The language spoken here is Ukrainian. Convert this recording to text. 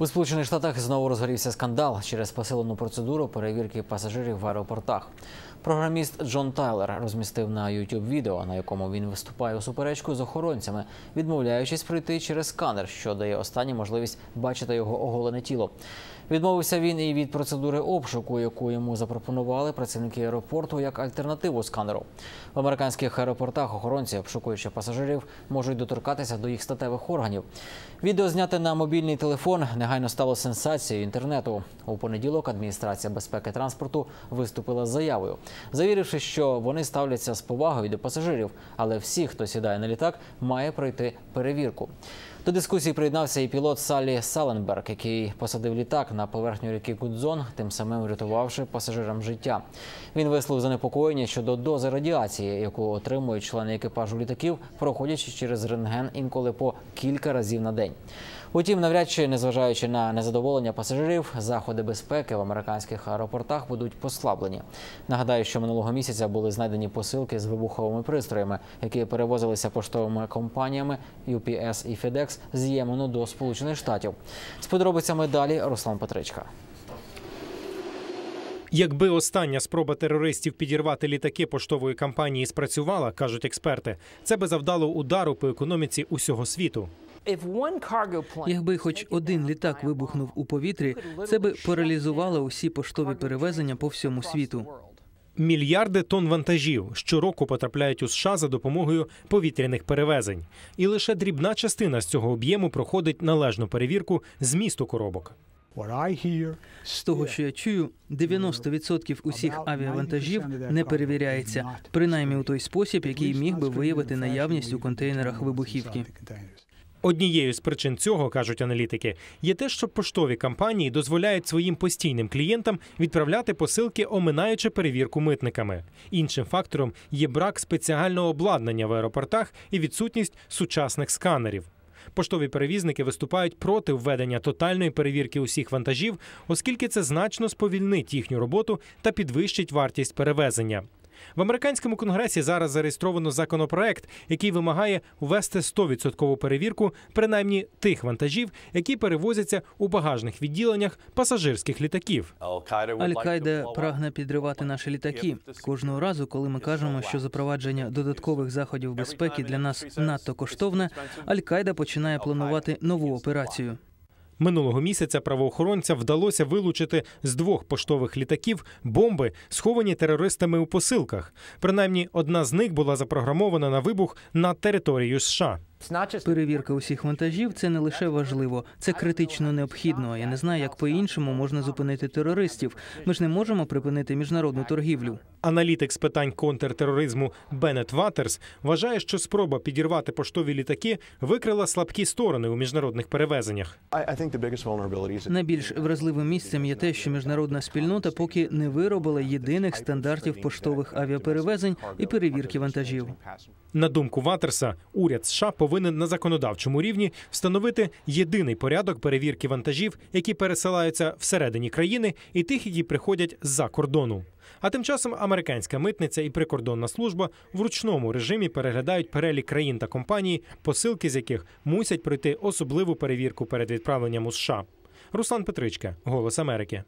У Сполучених Штатах знову розгорівся скандал через посилену процедуру перевірки пасажирів в аеропортах. Програміст Джон Тайлер розмістив на YouTube відео, на якому він виступає у суперечку з охоронцями, відмовляючись пройти через сканер, що дає останній можливість бачити його оголене тіло. Відмовився він і від процедури обшуку, яку йому запропонували працівники аеропорту як альтернативу сканеру. В американських аеропортах охоронці, обшукуючи пасажирів, можуть доторкатися до їх статевих органів. Відео зняте на мобільний телефон негайно стало сенсацією інтернету. У понеділок адміністрація безпеки транспорту виступила з заявою, завіривши, що вони ставляться з повагою до пасажирів, але всі, хто сідає на літак, має пройти перевірку. До дискусії приєднався і пілот Салі Саленберг, який посадив літак на поверхню ріки Гудзон, тим самим врятувавши пасажирам життя. Він висловив занепокоєння щодо дози радіації, яку отримують члени екіпажу літаків, проходячи через рентген інколи по кілька разів на день. Утім, навряд чи, незважаючи на незадоволення пасажирів, заходи безпеки в американських аеропортах будуть послаблені. Нагадаю, що минулого місяця були знайдені посилки з вибуховими пристроями, які перевозилися поштовими компаніями UPS і FedEx з Ємену до Сполучених Штатів. З подробицями далі Руслан Петричка. Якби остання спроба терористів підірвати літаки поштової компанії спрацювала, кажуть експерти, це би завдало удару по економіці усього світу. Якби хоч один літак вибухнув у повітрі, це би паралізувало усі поштові перевезення по всьому світу. Мільярди тонн вантажів щороку потрапляють у США за допомогою повітряних перевезень, і лише дрібна частина з цього об'єму проходить належну перевірку змісту коробок. З того, що я чую, 90% усіх авіавантажів не перевіряється, принаймні у той спосіб, який міг би виявити наявність у контейнерах вибухівки. Однією з причин цього кажуть аналітики є те, що поштові компанії дозволяють своїм постійним клієнтам відправляти посилки, оминаючи перевірку митниками. Іншим фактором є брак спеціального обладнання в аеропортах і відсутність сучасних сканерів. Поштові перевізники виступають проти введення тотальної перевірки усіх вантажів, оскільки це значно сповільнить їхню роботу та підвищить вартість перевезення. В американському конгресі зараз зареєстровано законопроект, який вимагає ввести 100% перевірку принаймні тих вантажів, які перевозяться у багажних відділеннях пасажирських літаків. Аль-Каїда прагне підривати наші літаки. Кожного разу, коли ми кажемо, що запровадження додаткових заходів безпеки для нас надто коштовне, Аль-Каїда починає планувати нову операцію. Минулого місяця правоохоронцям вдалося вилучити з двох поштових літаків бомби, сховані терористами у посилках. Принаймні, одна з них була запрограмована на вибух над територією США. Перевірка усіх вантажів це не лише важливо, це критично необхідно. Я не знаю, як по-іншому можна зупинити терористів. Ми ж не можемо припинити міжнародну торгівлю. Аналітик з питань контртероризму Беннет Ватерс вважає, що спроба підірвати поштові літаки викрила слабкі сторони у міжнародних перевезеннях. Найбільш вразливим місцем є те, що міжнародна спільнота поки не виробила єдиних стандартів поштових авіаперевезень і перевірки вантажів. На думку Ватерса, уряд США повинен на законодавчому рівні встановити єдиний порядок перевірки вантажів, які пересилаються всередині країни, і тих, які приходять з-за кордону. А тим часом американська митниця і прикордонна служба в ручному режимі переглядають перелік країн та компаній, посилки з яких мусять пройти особливу перевірку перед відправленням у США. Руслан Петричка, Голос Америки.